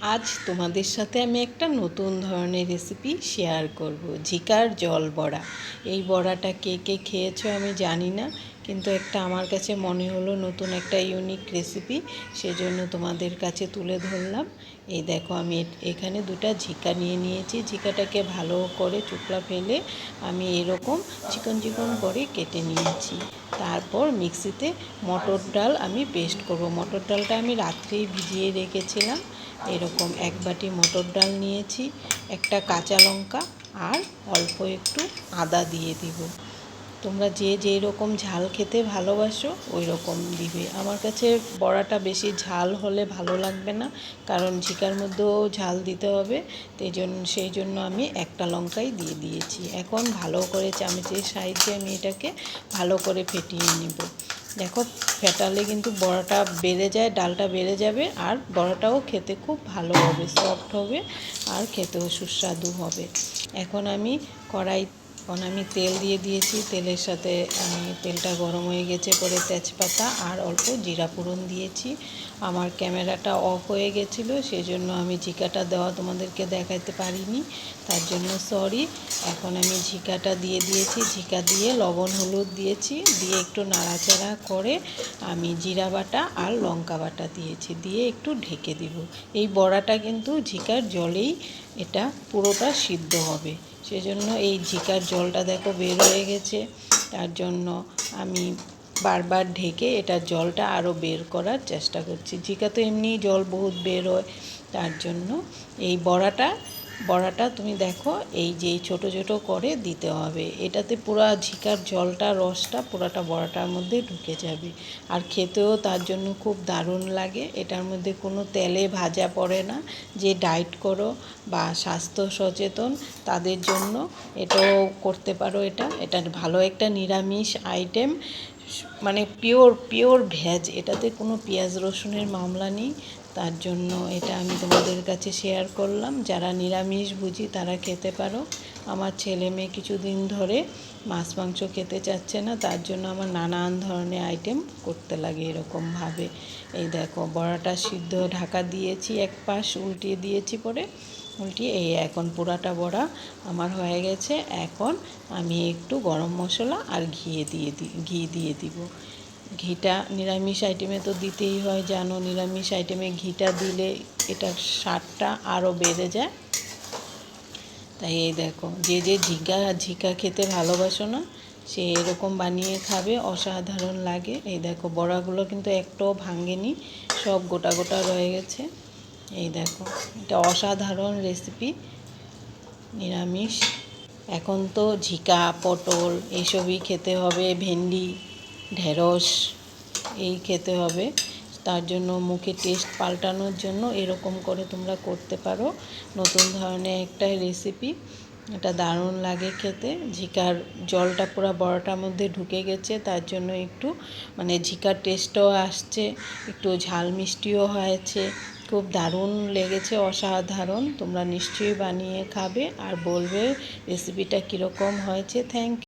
আজ তোমাদের সাথে আমি একটা নতুন ধরনের রেসিপি শেয়ার করব, ঝিকার জল বড়া। এই বড়াটা কে কে খেয়েছো আমি জানি না কিন্তু একটা আমার কাছে মনে হলো নতুন একটা ইউনিক রেসিপি সেজন্য তোমাদের কাছে তুলে ধরলাম। এই দেখো আমি এখানে দুটা ঝিকা নিয়ে নিয়েছি। ঝিকাটাকে ভালো করে চুকলা ফেলে আমি এরকম চিকন চিকন করে কেটে নিয়েছি। তারপর মিক্সিতে মটর ডাল আমি পেস্ট করব। মটর ডালটা আমি রাত্রেই ভিজিয়ে রেখেছিলাম। এরকম এক বাটি মটর ডাল নিয়েছি, একটা কাঁচা লঙ্কা, আর অল্প একটু আদা দিয়ে দিব। তোমরা যে যেই রকম ঝাল খেতে ভালোবাসো, ওই রকম দিবে। আমার কাছে বড়াটা বেশি ঝাল হলে ভালো লাগবে না, কারণ ঝিকার মধ্যেও ঝাল দিতে হবে সেই জন্য সেই জন্য আমি একটা লঙ্কাই দিয়ে দিয়েছি। এখন ভালো করে চামচের সাহায্যে আমি এটাকে ভালো করে ফেটিয়ে নেব। দেখো, ফেটালে কিন্তু বড়াটা বেড়ে যায়, ডালটা বেড়ে যাবে, আর বড়াটাও খেতে খুব ভালো হবে সফট হবে, আর খেতেও সুস্বাদু হবে। এখন আমি কড়াই এখন আমি তেল দিয়ে দিয়েছি। তেলের সাথে আমি তেলটা গরম হয়ে গেছে পরে তেজপাতা আর অল্প জিরা ফোড়ন দিয়েছি। আমার ক্যামেরাটা অফ হয়ে গেছিল সেই জন্য আমি ঝিকাটা দেওয়া তোমাদেরকে দেখাতে পারিনি, তার জন্য সরি। এখন আমি ঝিকাটা দিয়ে দিয়েছি। ঝিকা দিয়ে লবণ, হলুদ দিয়েছি, দিয়ে একটু নাড়াচাড়া করে আমি জিরা বাটা আর লঙ্কা বাটা দিয়েছি, দিয়ে একটু ঢেকে দিব। এই বড়াটা কিন্তু ঝিকার জলেই এটা পুরোটা সিদ্ধ হবে। সেজন্য এই ঝিকার জলটা দেখো বের হয়ে গেছে। তার জন্য আমি বারবার ঢেকে এটা জলটা আরও বের করার চেষ্টা করছি। ঝিকা তো এমনিই জল বহুত বের হয়, তার জন্য এই বড়াটা বড়াটা তুমি দেখো, এই যে ছোট ছোট করে দিতে হবে। এটাতে পুরো ঝিকার জলটা, রসটা পুরাটা বড়াটার মধ্যে ঢুকে যাবে। আর খেতেও তার জন্য খুব দারুণ লাগে। এটার মধ্যে কোনো তেলে ভাজা পড়ে না। যে ডায়েট করো বা স্বাস্থ্য সচেতন, তাদের জন্য এটাও করতে পারো এটা। এটা ভালো একটা নিরামিষ আইটেম। মানে পিওর পিওর ভেজ। এটাতে কোনো পেঁয়াজ রসুনের মামলা নেই। তার জন্য এটা আমি তোমাদের কাছে শেয়ার করলাম। যারা নিরামিষ বুঝি তারা খেতে পারো। আমার ছেলে মেয়ে কিছুদিন ধরে মাছ মাংস খেতে চাচ্ছে না, তার জন্য আমার নানান ধরনের আইটেম করতে লাগে এরকমভাবে। এই দেখো, বড়াটা সিদ্ধ ঢাকা দিয়েছি, এক পাশ উল্টিয়ে দিয়েছি পরে। উল্টিয়ে এই এখন পুরাটা বড়া আমার হয়ে গেছে। এখন আমি একটু গরম মশলা আর ঘিয়ে দিয়ে দিই ঘি দিয়ে দিব। ঘিটা নিরামিষ আইটেমে তো দিতেই হয়, জানো? নিরামিষ আইটেমে ঘিটা দিলে এটার স্বাদটা আরও বেড়ে যায়। তাই এই দেখো, যে যে ঝিকা ঝিকা খেতে ভালোবাসো না, সে এরকম বানিয়ে খাবে, অসাধারণ লাগে। এই দেখো, বড়াগুলো কিন্তু একটাও ভাঙেনি, সব গোটা গোটা রয়ে গেছে। এই দেখো, এটা অসাধারণ রেসিপি নিরামিষ। এখন তো ঝিকা পটল এইসবই খেতে হবে, ভেন্ডি ঢেঁড়স এই খেতে হবে। তার জন্য মুখে টেস্ট পাল্টানোর জন্য এরকম করে তোমরা করতে পারো। নতুন ধরনের একটা রেসিপি এটা দারুণ লাগে খেতে। ঝিকার জলটা পুরো বড়াটার মধ্যে ঢুকে গেছে। তার জন্য একটু মানে ঝিকার টেস্টও আসছে। একটু ঝাল মিষ্টিও হয়েছে। খুব দারুণ লেগেছে, অসাধারণ। তোমরা নিশ্চয়ই বানিয়ে খাবে। আর বলবে রেসিপিটা কীরকম হয়েছে। থ্যাংক